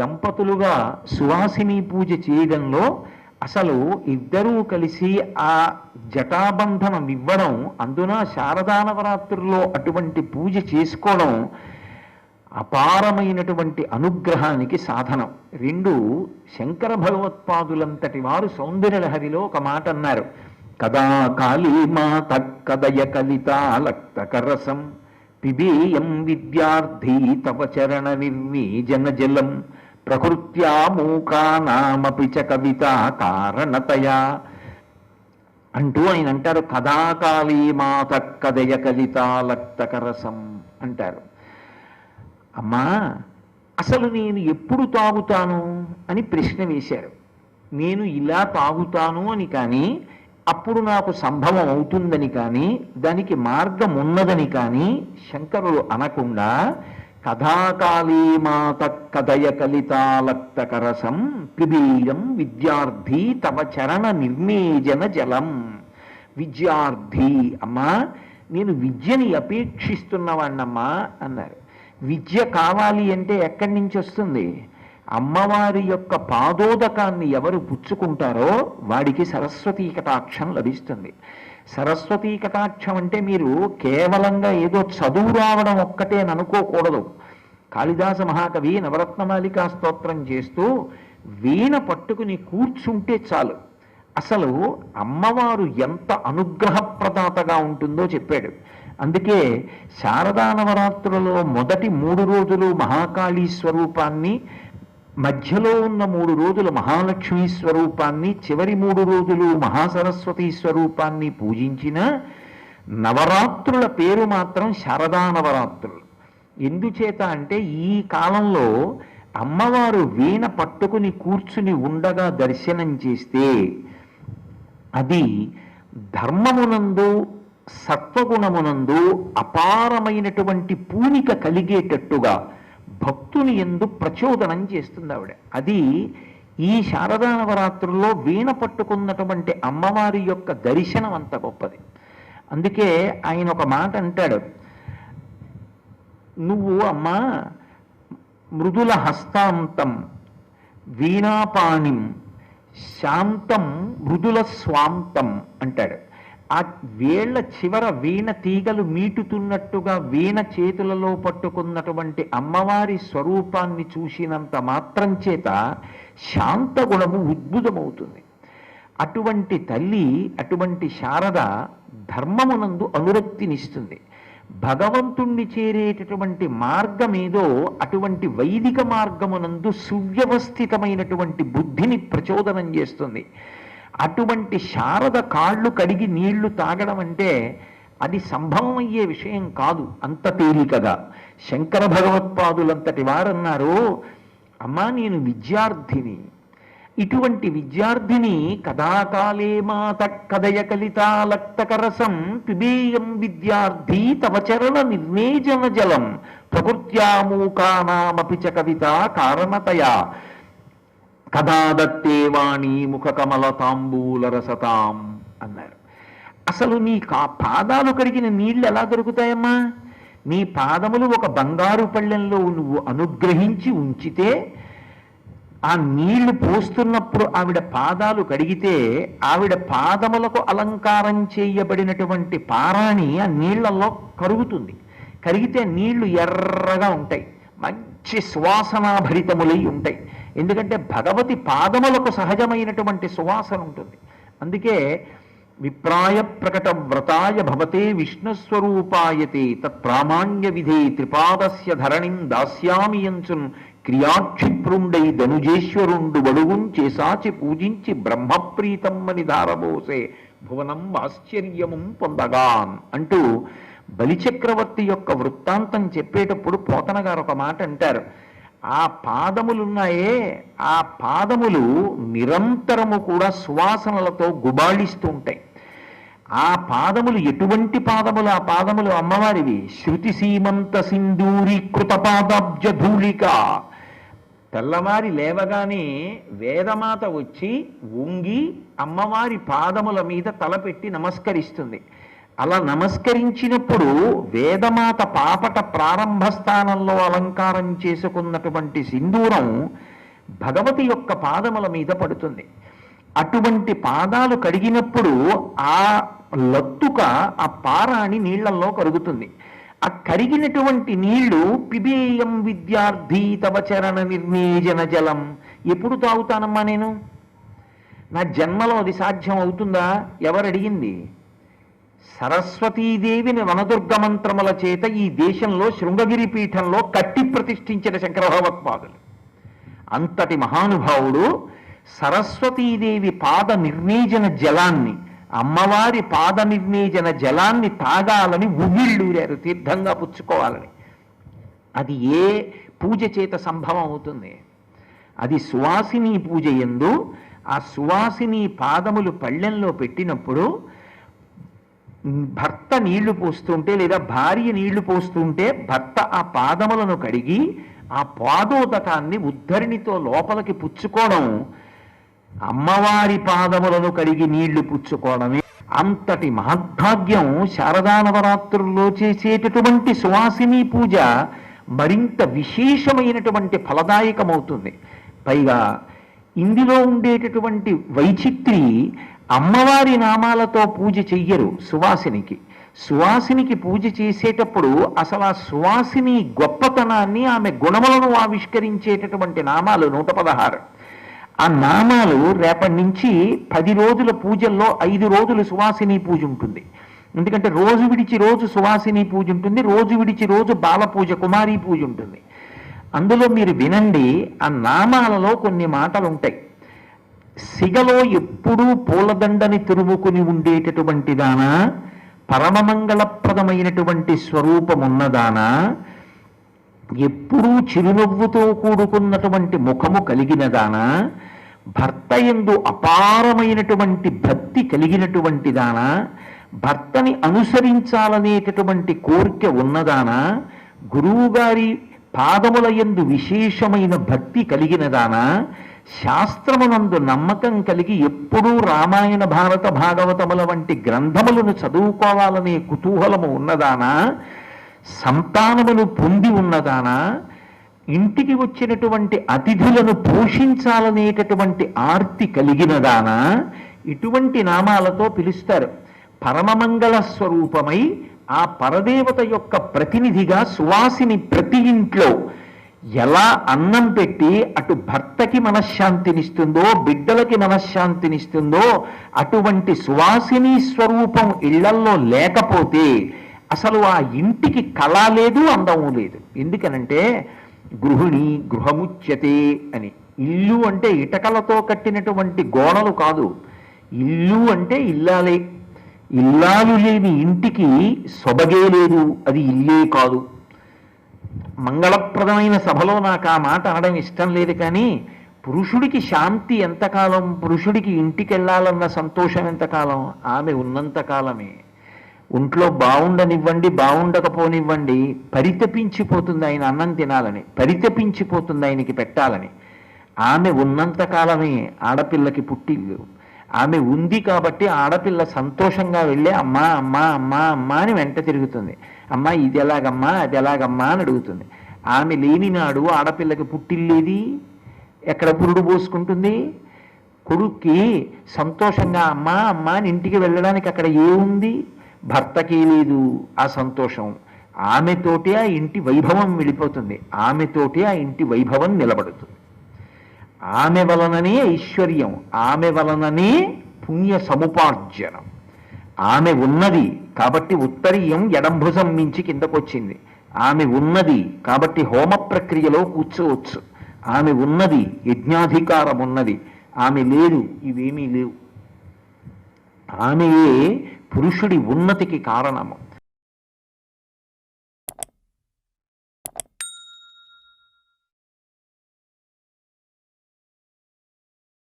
దంపతులుగా సువాసిని పూజ చేయడంలో అసలు ఇద్దరూ కలిసి ఆ జటాబంధనం ఇవ్వడం అందున శారదానవరాత్రుల్లో అటువంటి పూజ చేసుకోవడం అపారమైనటువంటి అనుగ్రహానికి సాధనం. రెండు శంకర భగవత్పాదులంతటి వారు సౌందర్యలహరిలో ఒక మాట అన్నారు. కదా కాళీమా కదయ కలితాలక్తకరసం పిబీయం విద్యార్థి తవ చరణ నిర్వీజన జలం ప్రకృత్యామూకానామపి చ కవిత కారణతయా. అంటూ ఆయన అంటారు కథాకాళీ మాత కదయ కలితాలక్తకరసం అంటారు. అమ్మా అసలు నేను ఎప్పుడు తాగుతాను? అని ప్రశ్న వేశారు. నేను ఇలా తాగుతాను అని కానీ అప్పుడు నాకు సంభవం అవుతుందని కానీ దానికి మార్గం ఉన్నదని కానీ శంకరులు అనకుండా కథాకాళీమాత కదయ కలితాలక్తకరసం పిబీయం విద్యార్థి తవ చరణ నిర్మేజన జలం. విద్యార్థి అమ్మా నేను విద్యని అపేక్షిస్తున్నవాణ్ణమ్మా అన్నారు. విద్య కావాలి అంటే ఎక్కడి నుంచి వస్తుంది? అమ్మవారి యొక్క పాదోదకాన్ని ఎవరు పుచ్చుకుంటారో వాడికి సరస్వతీ కటాక్షం లభిస్తుంది. సరస్వతీ కటాక్షం అంటే మీరు కేవలంగా ఏదో చదువు రావడం ఒక్కటే అనుకోకూడదు. కాళిదాస మహాకవి నవరత్నమాలికా స్తోత్రం చేస్తూ వీణ పట్టుకుని కూర్చుంటే చాలు. అసలు అమ్మవారు ఎంత అనుగ్రహప్రదాతగా ఉంటుందో చెప్పాడు. అందుకే శారదా నవరాత్రులలో మొదటి మూడు రోజులు మహాకాళీ స్వరూపాన్ని మధ్యలో ఉన్న మూడు రోజులు మహాలక్ష్మీ స్వరూపాన్ని చివరి మూడు రోజులు మహాసరస్వతి స్వరూపాన్ని పూజించిన నవరాత్రుల పేరు మాత్రం శారదా నవరాత్రులు. ఎందుచేత అంటే ఈ కాలంలో అమ్మవారు వీణ పట్టుకుని కూర్చుని ఉండగా దర్శనం చేస్తే అది ధర్మమునందు సత్వగుణమునందు అపారమైనటువంటి పూనిక కలిగేటట్టుగా భక్తుని ఎందు ప్రచోదనం చేస్తుంది ఆవిడ. అది ఈ శారదా నవరాత్రుల్లో వీణ పట్టుకున్నటువంటి అమ్మవారి యొక్క దర్శనం అంత గొప్పది. అందుకే ఆయన ఒక మాట అంటాడు. నువ్వు అమ్మా మృదుల హస్తాంతం వీణాపాణిం శాంతం మృదుల స్వాంతం అంటాడు. ఆ వేళ్ళ చివర వీణ తీగలు మీటుతున్నట్టుగా వీణ చేతులలో పట్టుకున్నటువంటి అమ్మవారి స్వరూపాన్ని చూసినంత మాత్రం చేత శాంత గుణము ఉద్భుతమవుతుంది. అటువంటి తల్లి అటువంటి శారద ధర్మమునందు అనురక్తినిస్తుంది. భగవంతుణ్ణి చేరేటటువంటి మార్గమేదో అటువంటి వైదిక మార్గమునందు సువ్యవస్థితమైనటువంటి బుద్ధిని ప్రచోదనం చేస్తుంది. అటువంటి శారద కాళ్ళు కడిగి నీళ్ళు తాగడం అంటే అది సంభవం అయ్యే విషయం కాదు అంత తేలికగా. శంకర భగవత్పాదులంతటి వారన్నారు అమ్మా నేను విద్యార్థిని. ఇటువంటి విద్యార్థిని కదాకాలే మాత కదయ కలితాలక్తకరసం పిబేయం విద్యార్థి తవ చరణ జలం. ప్రకృత్యామూకానామపి చ కవిత కారణతయా. కథాదత్తే వాణి ముఖ కమల తాంబూల రసతాం అన్నారు. అసలు నీకు కా పాదాలు కడిగిన నీళ్ళు ఎలా దొరుకుతాయమ్మా? నీ పాదములు ఒక బంగారు పళ్ళెంలో నువ్వు అనుగ్రహించి ఉంచితే ఆ నీళ్ళు పోస్తున్నప్పుడు ఆవిడ పాదాలు కడిగితే ఆవిడ పాదములకు అలంకారం చేయబడినటువంటి పారాణి ఆ నీళ్ళలో కరుగుతుంది. కరిగితే నీళ్ళు ఎర్రగా ఉంటాయి. మంచి సువాసనాభరితములై ఉంటాయి. ఎందుకంటే భగవతి పాదములకు సహజమైనటువంటి సువాసన ఉంటుంది. అందుకే విప్రాయ ప్రకట వ్రతాయ భవతే విష్ణుస్వరూపాయతే తత్ప్రామాణ్య విధే త్రిపాదస్య ధరణిం దాస్యామియంచున్ క్రియాక్షిప్రుండై ధనుజేశ్వరుండు వడుగుం చేసాచి పూజించి బ్రహ్మప్రీతమ్మని ధారబోసే భువనం ఆశ్చర్యము పొందగాన్ అంటూ బలిచక్రవర్తి యొక్క వృత్తాంతం చెప్పేటప్పుడు పోతన గారు ఒక మాట అంటారు. ఆ పాదములున్నాయే ఆ పాదములు నిరంతరము కూడా సువాసనలతో గుబాళిస్తూ ఉంటాయి. ఆ పాదములు ఎటువంటి పాదములు? ఆ పాదములు అమ్మవారివి. శృతి సీమంత సింధూరీకృత పాదాబ్జ ధూళిక. తెల్లవారి లేవగానే వేదమాత వచ్చి ఉంగి అమ్మవారి పాదముల మీద తలపెట్టి నమస్కరిస్తుంది. అలా నమస్కరించినప్పుడు వేదమాత పాపట ప్రారంభ స్థానంలో అలంకారం చేసుకున్నటువంటి సింధూరం భగవతి యొక్క పాదముల మీద పడుతుంది. అటువంటి పాదాలు కడిగినప్పుడు ఆ లత్తుక ఆ పారాణి నీళ్ళలో కరుగుతుంది. ఆ కరిగినటువంటి నీళ్ళు పిబేయం విద్యార్థి తవ చరణ నిర్ణీజన జలం. ఎప్పుడు తాగుతానమ్మా నేను? నా జన్మలో అది సాధ్యం అవుతుందా? ఎవరు అడిగింది సరస్వతీదేవిని వనదుర్గ మంత్రముల చేత ఈ దేశంలో శృంగగిరి పీఠంలో కట్టి ప్రతిష్ఠించిన శంకరభగవత్పాదులు. అంతటి మహానుభావుడు సరస్వతీదేవి పాద నిర్ణీజన జలాన్ని అమ్మవారి పాద నిర్ణీజన జలాన్ని తాగాలని ఉగిళ్ళూరారు తీర్థంగా పుచ్చుకోవాలని. అది ఏ పూజ చేత సంభవం అవుతుంది అది సువాసిని పూజ ఎందు ఆ సువాసిని పాదములు పళ్ళెంలో పెట్టినప్పుడు భర్త నీళ్ళు పోస్తుంటే లేదా భార్య నీళ్ళు పోస్తుంటే భర్త ఆ పాదములను కడిగి ఆ పాదోదకాన్ని ఉద్ధరిణితో లోపలికి పుచ్చుకోవడం అమ్మవారి పాదములను కడిగి నీళ్ళు పుచ్చుకోవడమే అంతటి మహద్భాగ్యం. శారదా నవరాత్రుల్లో చేసేటటువంటి సువాసిని పూజ మరింత విశేషమైనటువంటి ఫలదాయకమవుతుంది. పైగా ఇందులో ఉండేటటువంటి వైచిత్రి అమ్మవారి నామాలతో పూజ చెయ్యరు సువాసినికి. సువాసినికి పూజ చేసేటప్పుడు అసలు ఆ సువాసిని గొప్పతనాన్ని ఆమె గుణములను ఆవిష్కరించేటటువంటి నామాలు నూట పదహారు. ఆ నామాలు రేపటి నుంచి పది రోజుల పూజల్లో ఐదు రోజులు సువాసిని పూజ ఉంటుంది. ఎందుకంటే రోజు విడిచి రోజు సువాసిని పూజ ఉంటుంది రోజు విడిచి రోజు బాల పూజ కుమారి పూజ ఉంటుంది. అందులో మీరు వినండి ఆ నామాలలో కొన్ని మాటలు ఉంటాయి సిగలో ఎప్పుడూ పూలదండని తిరుముకుని ఉండేటటువంటి దానా? పరమమంగళప్రదమైనటువంటి స్వరూపమున్నదానా? ఎప్పుడూ చిరునవ్వుతో కూడుకున్నటువంటి ముఖము కలిగినదానా? భర్త ఎందు అపారమైనటువంటి భక్తి కలిగినటువంటి దానా? భర్తని అనుసరించాలనేటటువంటి కోరిక ఉన్నదానా? గురువుగారి పాదముల యందు విశేషమైన భక్తి కలిగినదానా? శాస్త్రమునందు నమ్మకం కలిగి ఎప్పుడూ రామాయణ భారత భాగవతముల వంటి గ్రంథములను చదువుకోవాలనే కుతూహలము ఉన్నదానా? సంతానమును పొంది ఉన్నదానా? ఇంటికి వచ్చినటువంటి అతిథులను పోషించాలనేటటువంటి ఆర్తి కలిగినదానా? ఇటువంటి నామాలతో పిలుస్తారు. పరమమంగళ స్వరూపమై ఆ పరదేవత యొక్క ప్రతినిధిగా సువాసిని ప్రతి ఇంట్లో ఎలా అన్నం పెట్టి అటు భర్తకి మనశ్శాంతినిస్తుందో బిడ్డలకి మనశ్శాంతినిస్తుందో అటువంటి సువాసిని స్వరూపం ఇళ్ళల్లో లేకపోతే అసలు ఆ ఇంటికి కళ లేదు అందము లేదు. ఎందుకనంటే గృహిణి గృహముచ్యతే అని. ఇల్లు అంటే ఇటకలతో కట్టినటువంటి గోడలు కాదు. ఇల్లు అంటే ఇల్లాలే. ఇల్లాలు లేని ఇంటికి సొబగే లేదు అది ఇల్లే కాదు. మంగళప్రదమైన సభలో నాకు ఆ మాట అనడం ఇష్టం లేదు కానీ పురుషుడికి శాంతి ఎంతకాలం పురుషుడికి ఇంటికి వెళ్ళాలన్న సంతోషం ఎంతకాలం ఆమె ఉన్నంత కాలమే. ఒంట్లో బాగుండనివ్వండి బాగుండకపోనివ్వండి పరితపించిపోతుంది ఆయన అన్నం తినాలని పరితపించిపోతుంది ఆయనకి పెట్టాలని. ఆమె ఉన్నంత కాలమే ఆడపిల్లకి పుట్టిల్లు ఆమె ఉంది కాబట్టి ఆడపిల్ల సంతోషంగా వెళ్ళి అమ్మా అమ్మా అమ్మా అమ్మా అని వెంట తిరుగుతుంది. అమ్మా ఇది ఎలాగమ్మా అది ఎలాగమ్మా అని అడుగుతుంది. ఆమె లేని నాడు ఆడపిల్లకి పుట్టిల్లేది? ఎక్కడ పురుడు పోసుకుంటుంది? కొడుక్కి సంతోషంగా అమ్మా అమ్మా అని ఇంటికి వెళ్ళడానికి అక్కడ ఏముంది? భర్తకి లేదు ఆ సంతోషం. ఆమెతోటి ఆ ఇంటి వైభవం వెళ్ళిపోతుంది. ఆమెతోటి ఆ ఇంటి వైభవం నిలబడుతుంది. ఆమె వలననే ఐశ్వర్యం ఆమె వలననే పుణ్య సముపార్జనం. ఆమె ఉన్నది కాబట్టి ఉత్తరీయం ఎడంభుజం మించి కిందకొచ్చింది. ఆమె ఉన్నది కాబట్టి హోమ ప్రక్రియలో కూర్చోవచ్చు. ఆమె ఉన్నది యజ్ఞాధికారం ఉన్నది. ఆమె లేదు ఇవేమీ లేవు. ఆమెయే పురుషుడి ఉన్నతికి కారణము.